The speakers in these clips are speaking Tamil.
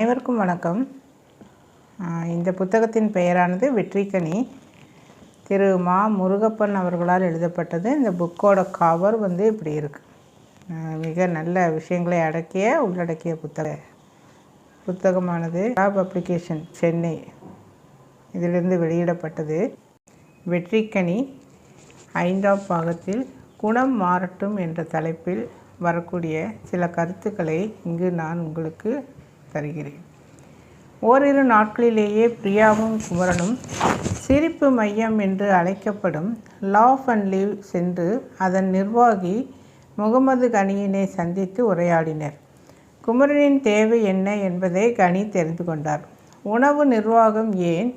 அனைவருக்கும் வணக்கம். இந்த புத்தகத்தின் பெயரானது வெற்றிக்கனி. திரு மா முருகப்பன் அவர்களால் எழுதப்பட்டது. இந்த புக்கோட கவர் வந்து இப்படி இருக்குது மிக நல்ல விஷயங்களை அடக்கிய உள்ளடக்கிய புத்தக புத்தகமானது. Job application Chennai. இதிலிருந்து வெளியிடப்பட்டது. வெற்றிக்கனி ஐந்தாம் பாகத்தில் குணம் மாறட்டும் என்ற தலைப்பில் வரக்கூடிய சில கருத்துக்களை இங்கு நான் உங்களுக்கு தருகிறேன். ஓரிரு நாட்களிலேயே பிரியாவும் குமரனும் சிரிப்பு மையம் என்று அழைக்கப்படும் லாஃப் அண்ட் லீவ் சென்று அதன் நிர்வாகி முகமது கனியினை சந்தித்து உரையாடினர். குமரனின் தேவை என்ன என்பதை கனி தெரிந்து கொண்டார். உணவு நிர்வாகம் ஏன்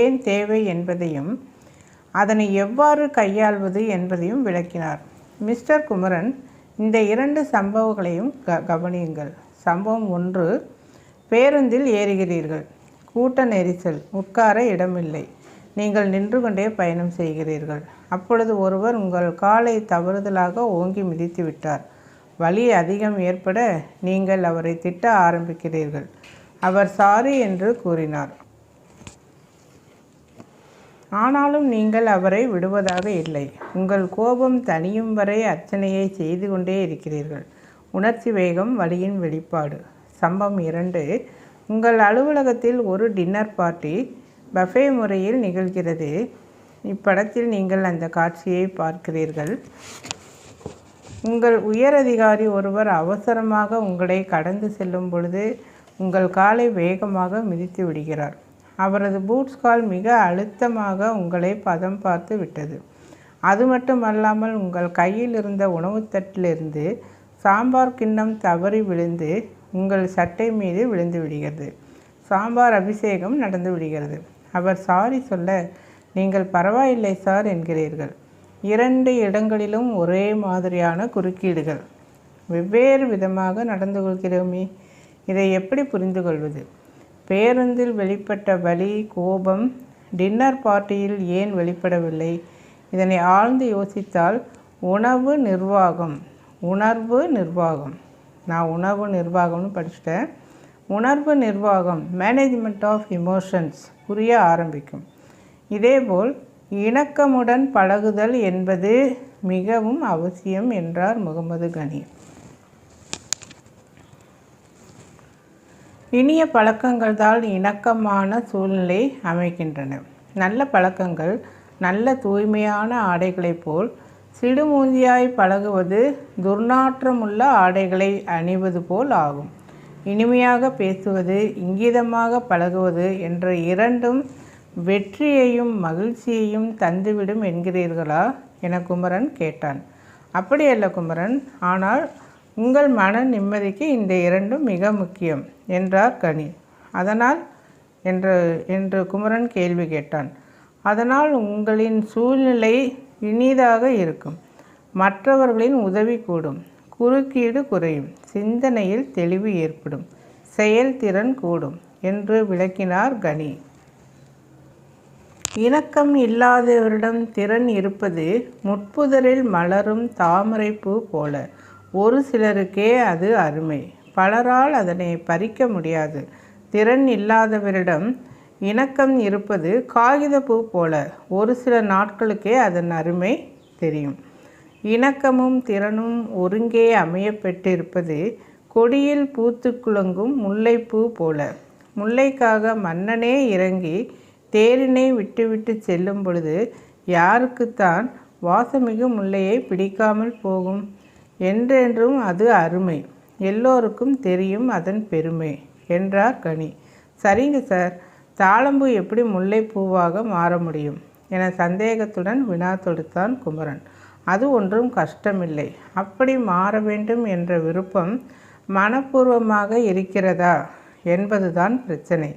ஏன் தேவை என்பதையும் அதனை எவ்வாறு கையாள்வது என்பதையும் விளக்கினார். மிஸ்டர் குமரன் இந்த இரண்டு சம்பவங்களையும் க கவனியுங்கள். சம்பவம் ஒன்று பேருந்தில் ஏறுகிறீர்கள். கூட்ட நெரிசல். உட்கார இடமில்லை. நீங்கள் நின்று கொண்டே பயணம் செய்கிறீர்கள். அப்பொழுது ஒருவர் உங்கள் காலை தவறுதலாக ஓங்கி மிதித்து விட்டார். வலி அதிகம் ஏற்பட நீங்கள் அவரை திட்ட ஆரம்பிக்கிறீர்கள். அவர் சாரி என்று கூறினார். ஆனாலும் நீங்கள் அவரை விடுவதாக இல்லை. உங்கள் கோபம் தனியும் வரை அர்ச்சனையை செய்து கொண்டே இருக்கிறீர்கள். உணர்ச்சி வேகம் வழியின் வெளிப்பாடு. சம்பவம் இரண்டு. உங்கள் அலுவலகத்தில் ஒரு டின்னர் பார்ட்டி பஃபே முறையில் நிகழ்கிறது. இப்படத்தில் நீங்கள் அந்த காட்சியை பார்க்கிறீர்கள். உங்கள் உயரதிகாரி ஒருவர் அவசரமாக உங்களை கடந்து செல்லும் பொழுது உங்கள் காலை வேகமாக மிதித்து விடுகிறார். அவரது பூட்ஸ் கால் மிக அழுத்தமாக உங்களை பதம் பார்த்து விட்டது. அது மட்டுமல்லாமல் உங்கள் கையில் இருந்த உணவுத்தட்டிலிருந்து சாம்பார் கிண்ணம் தவறி விழுந்து உங்கள் சட்டை மீது விழுந்து விடுகிறது. சாம்பார் அபிஷேகம் நடந்து விடுகிறது. அவர் சாரி சொல்ல நீங்கள் பரவாயில்லை சார் என்கிறீர்கள். இரண்டு இடங்களிலும் ஒரே மாதிரியான குறுக்கீடுகள். வெவ்வேறு விதமாக நடந்து கொள்கிறோமே இதை எப்படி புரிந்து கொள்வது? பேருந்தில் வெளிப்பட்ட வலி கோபம் டின்னர் பார்ட்டியில் ஏன் வெளிப்படவில்லை? இதனை ஆழ்ந்து யோசித்தால் உணவு நிர்வாகம் உணர்வு நிர்வாகம். நான் உணவு நிர்வாகம்னு படிச்சுட்டேன். உணர்வு நிர்வாகம் மேனேஜ்மெண்ட் ஆஃப் இமோஷன்ஸ் புரிய ஆரம்பிக்கும். இதேபோல் இணக்கமுடன் பழகுதல் என்பது மிகவும் அவசியம் என்றார் முகமது கனி. இனிய பழக்கங்கள்தால் இணக்கமான சூழ்நிலை அமைக்கின்றன. நல்ல பழக்கங்கள் நல்ல தூய்மையான ஆடைகளைப் போல் சிடுமூஞ்சியாய் பழகுவது துர்நாற்றமுள்ள ஆடைகளை அணிவது போல் ஆகும். இனிமையாக பேசுவது இங்கிதமாக பழகுவது என்ற இரண்டும் வெற்றியையும் மகிழ்ச்சியையும் தந்துவிடும் என்கிறீர்களா? என குமரன் கேட்டான். அப்படியல்ல குமரன். ஆனால் உங்கள் மன நிம்மதிக்கு இந்த இரண்டும் மிக முக்கியம் என்றார் கனி. அதனால் என்று என்று குமரன் கேள்வி கேட்டான். அதனால் உங்களின் சூழ்நிலை இனிதாக இருக்கும். மற்றவர்களின் உதவி கூடும். குறுக்கீடு குறையும். சிந்தனையில் தெளிவு ஏற்படும். செயல்திறன் கூடும் என்று விளக்கினார் கனி. இணக்கம் இல்லாதவரிடம் திறன் இருப்பது முட்புதரில் மலரும் தாமரைப்பூ போல. ஒரு சிலருக்கே அது அருமை. பலரால் அதனை பறிக்க முடியாது. திறன் இல்லாதவரிடம் இணக்கம் இருப்பது காகிதப்பூ போல. ஒரு சில நாட்களுக்கே அதன் அருமை தெரியும். இணக்கமும் திறனும் ஒருங்கே அமையப்பெற்றிருப்பது கொடியில் பூத்து குலங்கும் முல்லைப்பூ போல. முல்லைக்காக மன்னனே இறங்கி தேரினை விட்டுவிட்டு செல்லும் பொழுது யாருக்குத்தான் வாசமிகு முல்லையை பிடிக்காமல் போகும்? என்றென்றும் அது அருமை. எல்லோருக்கும் தெரியும் அதன் பெருமை என்றார் கனி. சரிங்க சார். தாளம்பூ எப்படி முல்லைப்பூவாக மாற முடியும்? என சந்தேகத்துடன் வினா தொடுத்தான் குமரன். அது ஒன்றும் கஷ்டமில்லை. அப்படி மாற வேண்டும் என்ற விருப்பம் மனப்பூர்வமாக இருக்கிறதா என்பதுதான் பிரச்சனை.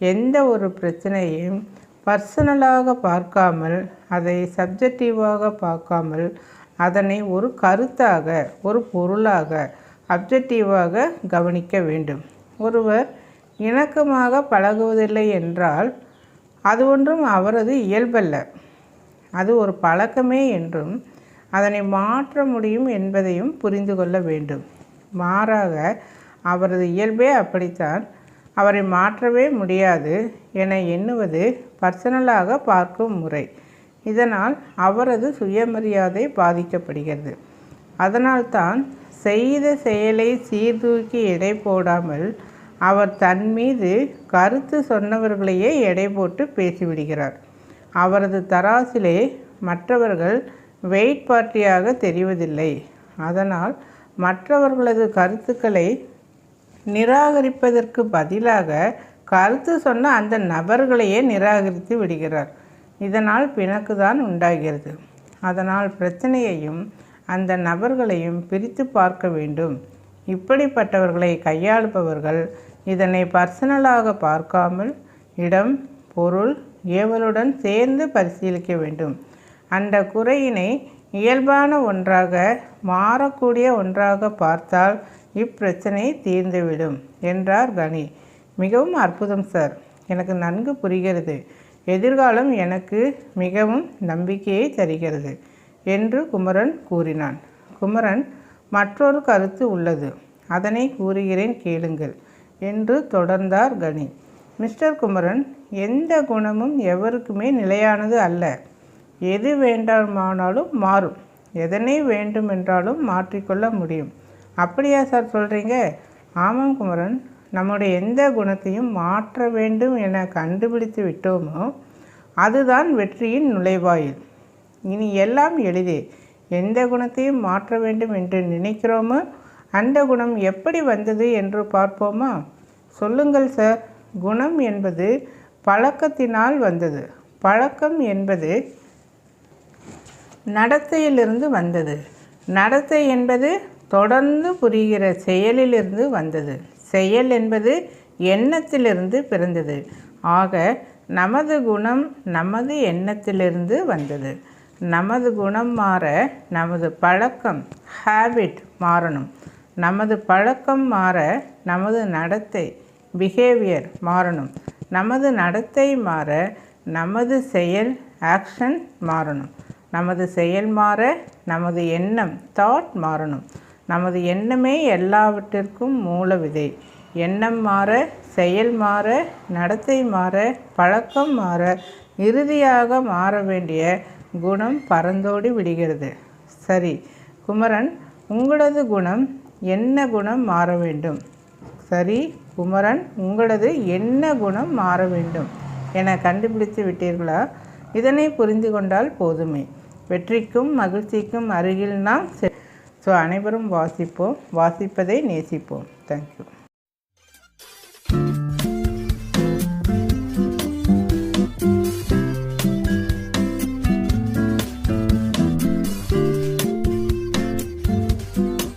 எந்த ஒரு பிரச்சனையும் பர்சனலாக பார்க்காமல் அதை சப்ஜெக்டிவாக பார்க்காமல் அதனை ஒரு கருத்தாக ஒரு பொருளாக அப்ஜெக்டிவாக கவனிக்க வேண்டும். ஒருவர் இணக்கமாக பழகுவதில்லை என்றால் அது ஒன்றும் அவரது இயல்பல்ல. அது ஒரு பழக்கமே என்றும் அதனை மாற்ற முடியும் என்பதையும் புரிந்து கொள்ள வேண்டும். மாறாக அவரது இயல்பே அப்படித்தான். அவரை மாற்றவே முடியாது என எண்ணுவது பர்சனலாக பார்க்கும் முறை. இதனால் அவரது சுயமரியாதை பாதிக்கப்படுகிறது. அதனால்தான் செய்த செயலை சீர்தூக்கி எடை போடாமல் அவர் தன் மீது கருத்து சொன்னவர்களையே எடை போட்டு பேசிவிடுகிறார். அவரது தராசிலே மற்றவர்கள் வெயிட் பார்ட்டியாக தெரிவதில்லை. அதனால் மற்றவர்களது கருத்துக்களை நிராகரிப்பதற்கு பதிலாக கருத்து சொன்ன அந்த நபர்களையே நிராகரித்து விடுகிறார். இதனால் பிணக்கு தான் உண்டாகிறது. அதனால் பிரச்சனையையும் அந்த நபர்களையும் பிரித்து பார்க்க வேண்டும். இப்படிப்பட்டவர்களை கையாளுபவர்கள் இதனை பர்சனலாக பார்க்காமல் இடம் பொருள் ஏவலுடன் சேர்ந்து பரிசீலிக்க வேண்டும். அந்த குறையினை இயல்பான ஒன்றாக மாறக்கூடிய ஒன்றாக பார்த்தால் இப்பிரச்சனை தீர்ந்துவிடும் என்றார் கனி. மிகவும் அற்புதம் சார். எனக்கு நன்கு புரிகிறது. எதிர்காலம் எனக்கு மிகவும் நம்பிக்கையை தருகிறது என்று குமரன் கூறினான். குமரன் மற்றொரு கருத்து உள்ளது. அதனை கூறுகிறேன் கேளுங்கள். என்று தொடர்ந்தார் கனி மிஸ்டர் குமரன் எந்த குணமும் எவருக்குமே நிலையானது அல்ல. எது வேண்டாமானாலும் மாறும். எதனை வேண்டுமென்றாலும் மாற்றிக்கொள்ள முடியும். அப்படியா சார் சொல்கிறீங்க ஆமாம் குமரன். நம்முடைய எந்த குணத்தையும் மாற்ற வேண்டும் என கண்டுபிடித்து விட்டோமோ அதுதான் வெற்றியின் நுழைவாயில். இனி எல்லாம் எளிதே. எந்த குணத்தையும் மாற்ற வேண்டும் என்று நினைக்கிறோமோ? அந்த குணம் எப்படி வந்தது என்று பார்ப்போமா? சொல்லுங்கள் சார் குணம் என்பது பழக்கத்தினால் வந்தது. பழக்கம் என்பது நடத்தையிலிருந்து வந்தது. நடத்தை என்பது தொடர்ந்து புரிகிற செயலிலிருந்து வந்தது. செயல் என்பது எண்ணத்திலிருந்து பிறந்தது. ஆக நமது குணம் நமது எண்ணத்திலிருந்து வந்தது. நமது குணம் மாற நமது பழக்கம் ஹேபிட் மாறணும். நமது பழக்கம் மாற நமது நடத்தை பிஹேவியர் மாறணும். நமது நடத்தை மாற நமது செயல் ஆக்ஷன் மாறணும். நமது செயல் மாற நமது எண்ணம் தாட் மாறணும். நமது எண்ணமே எல்லாவற்றிற்கும் மூல விதை எண்ணம் மாற செயல் மாற நடத்தை மாற பழக்கம் மாற இறுதியாக மாற வேண்டிய குணம் பறந்தோடி விடுகிறது. சரி குமரன் உங்களது குணம் என்ன குணம் மாற வேண்டும்? சரி குமரன் உங்களது என்ன குணம் மாற வேண்டும்? என கண்டுபிடித்து விட்டீர்களா? இதனை புரிந்து கொண்டால் போதுமே. வெற்றிக்கும் மகிழ்ச்சிக்கும் அருகில் நாம் ஸோ அனைவரும் வாசிப்போம். வாசிப்பதை நேசிப்போம். தேங்க்யூ